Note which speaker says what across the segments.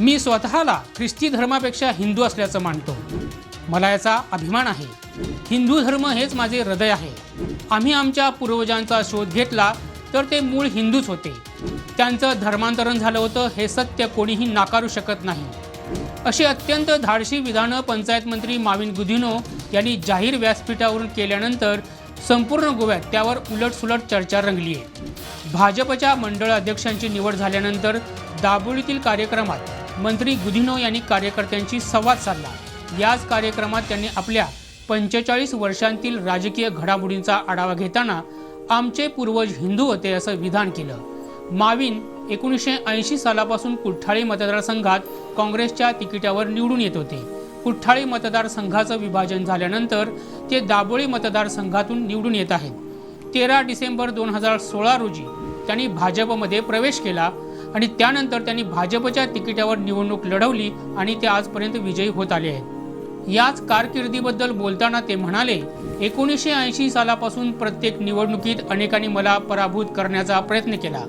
Speaker 1: मी स्वतःला ख्रिस्ती धर्मापेक्षा हिंदू असल्याचं मानतो. मला याचा अभिमान आहे. हिंदू धर्म हेच माझे हृदय आहे. आम्ही आमच्या पूर्वजांचा शोध घेतला तर ते मूळ हिंदूच होते. त्यांचं धर्मांतरण झालं होतं हे सत्य कोणीही नाकारू शकत नाही. अशी अत्यंत धाडशी विधानं पंचायत मंत्री माविन गुदिनो यांनी जाहीर व्यासपीठावरून केल्यानंतर संपूर्ण गोव्यात त्यावर उलटसुलट चर्चा रंगली आहे भाजपच्या मंडळ अध्यक्षांची निवड झाल्यानंतर दाबोळीतील कार्यक्रमात मंत्री गुदिनो यांनी कार्यकर्त्यांशी संवाद साधला. याच कार्यक्रमात त्यांनी आपल्या पंचेचाळीस वर्षांतील राजकीय घडामोडींचा आढावा घेताना आमचे पूर्वज हिंदू होते असं विधान केलं. माविन एकोणीसशे ऐंशी सालापासून कुठ्ठाळी मतदारसंघात काँग्रेसच्या तिकिटावर निवडून येत होते. कुठ्ठाळी मतदारसंघाचं विभाजन झाल्यानंतर ते दाबोळी मतदारसंघातून निवडून येत आहेत. तेरा डिसेंबर दोन हजार सोळा रोजी त्यांनी भाजपमध्ये प्रवेश केला आणि त्यानंतर त्यांनी भाजपच्या तिकिटावर निवडणूक लढवली आणि ते आजपर्यंत विजयी होत आले आहेत. याच कारकिर्दीबद्दल बोलताना ते म्हणाले एकोणीसशे ऐंशी सालापासून प्रत्येक निवडणुकीत अनेकांनी मला पराभूत करण्याचा प्रयत्न केला.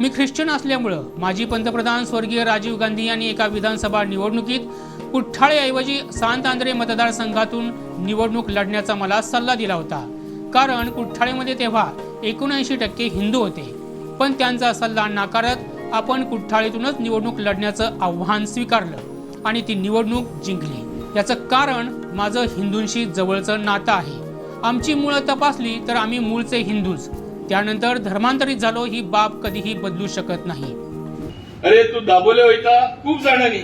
Speaker 1: मी ख्रिश्चन असल्यामुळं माजी पंतप्रधान स्वर्गीय राजीव गांधी यांनी एका विधानसभा निवडणुकीत कुठ्ठाळेऐवजी सांत आंद्रे मतदारसंघातून निवडणूक लढण्याचा मला सल्ला दिला होता. कारण कुठ्ठाळेमध्ये तेव्हा एकोणऐंशी टक्के हिंदू होते. पण त्यांचा सल्ला नाकारत आपण कुठ्ठाळीतूनच निवडणूक लढण्याचं आव्हान स्वीकारलं आणि ती निवडणूक जिंकली. याचं कारण माझं हिंदूंशी जवळचं नातं आहे. आमची मुळं तपासली तर आम्ही मूळचे हिंदूच. त्यानंतर धर्मांतरित झालो ही बाब कधीही बदलू शकत नाही.
Speaker 2: अरे तू दाबोले वयता खूप जाणांनी.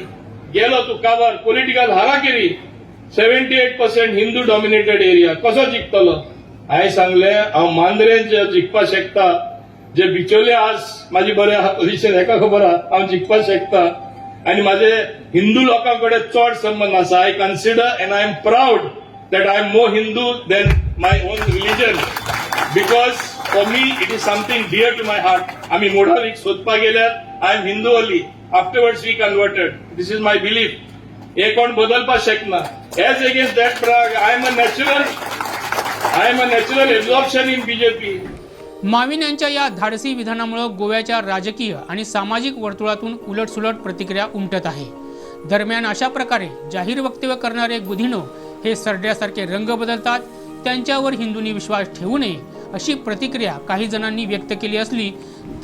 Speaker 2: गेलो तू काबार political harakiri seventy eight percent Hindu dominated area कसो जिंकतलो? हांवें सांगले हांव मांद्रेन जे शकता जे बिचवले आज माझी बरें आहा पोझिशन हेका खबर आहा हांव जिखपा शकता. आनी माझे हिंदू लोकां कडेन चड संबंध आसा I consider and I am proud that I am more Hindu than my own religion because for me it is something dear to my heart आम्ही मोढावीक सोदपाक गेल्यार I am Hindu only afterwards we converted this is my belief हे कोण बदलपाक शकना as against that Prague I am a natural I am a natural absorption in BJP
Speaker 1: Mauvin यांच्या या धाडसी विधानामुळं गोव्याच्या राजकीय आणि सामाजिक वर्तुळातून उलटसुलट प्रतिक्रिया उमटत आहे. दरम्यान अशा प्रकारे जाहीर वक्तव्य करणारे गुधिनो हे सरड्यासारखे रंग बदलतात त्यांच्यावर हिंदूंनी विश्वास ठेवू नये अशी प्रतिक्रिया काही जणांनी व्यक्त केली असली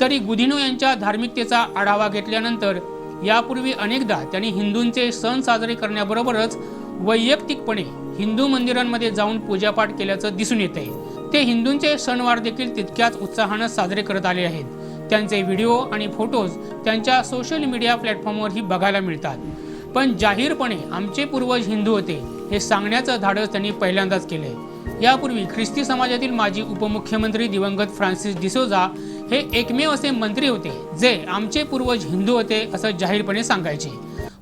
Speaker 1: तरी गुधिनो यांच्या धार्मिकतेचा आढावा घेतल्यानंतर यापूर्वी अनेकदा त्यांनी हिंदूंचे सण साजरे करण्याबरोबरच वैयक्तिकपणे हिंदू मंदिरांमध्ये जाऊन पूजापाठ केल्याचं दिसून येत आहे ते हिंदूंचे सणवार देखील तितक्याच उत्साहानं साजरे करत आले आहेत. त्यांचे व्हिडिओ आणि फोटोज त्यांच्या सोशल मीडिया प्लॅटफॉर्मवरही बघायला मिळतात. पण जाहीरपणे आमचे पूर्वज हिंदू होते हे सांगण्याचं धाडस त्यांनी पहिल्यांदाच केलंय. यापूर्वी ख्रिस्ती समाजातील माजी उपमुख्यमंत्री दिवंगत फ्रान्सिस डिसोजा हे एकमेव असे मंत्री होते जे आमचे पूर्वज हिंदू होते असं जाहीरपणे सांगायचे.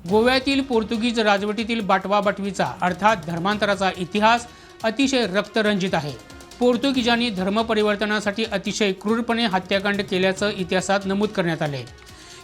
Speaker 1: गोव्यातील पोर्तुगीज राजवटीतील बाटवाबाटवीचा अर्थात धर्मांतराचा इतिहास अतिशय रक्तरंजित आहे. पोर्तुगीजांनी धर्मपरिवर्तनासाठी अतिशय क्रूरपणे हत्याकांड केल्याचं इतिहासात नमूद करण्यात आले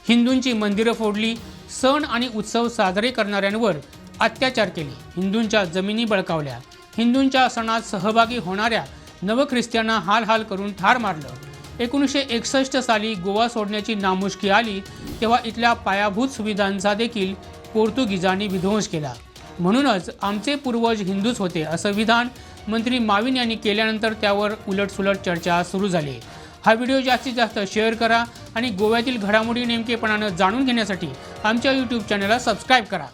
Speaker 1: हिंदूंची मंदिरं फोडली सण आणि उत्सव साजरे करणाऱ्यांवर अत्याचार केले. हिंदूंच्या जमिनी बळकावल्या. हिंदूंच्या सणात सहभागी होणाऱ्या नवख्रिस्त्यांना हाल हाल करून ठार मारलं. एकोणीसशे एकसष्ट साली गोवा सोडण्याची नामुष्की आली तेव्हा इथल्या पायाभूत सुविधांचा देखील पोर्तुगीजांनी विध्वंस केला. म्हणूनच आमचे पूर्वज हिंदूच होते असं विधान मंत्री माविन यांनी केल्यानंतर त्यावर उलटसुलट चर्चा सुरू झाली. हा व्हिडिओ जास्तीत जास्त शेअर करा आणि गोव्यातील घडामोडी नेमकेपणानं जाणून घेण्यासाठी आमच्या यूट्यूब चॅनलला सबस्क्राईब करा.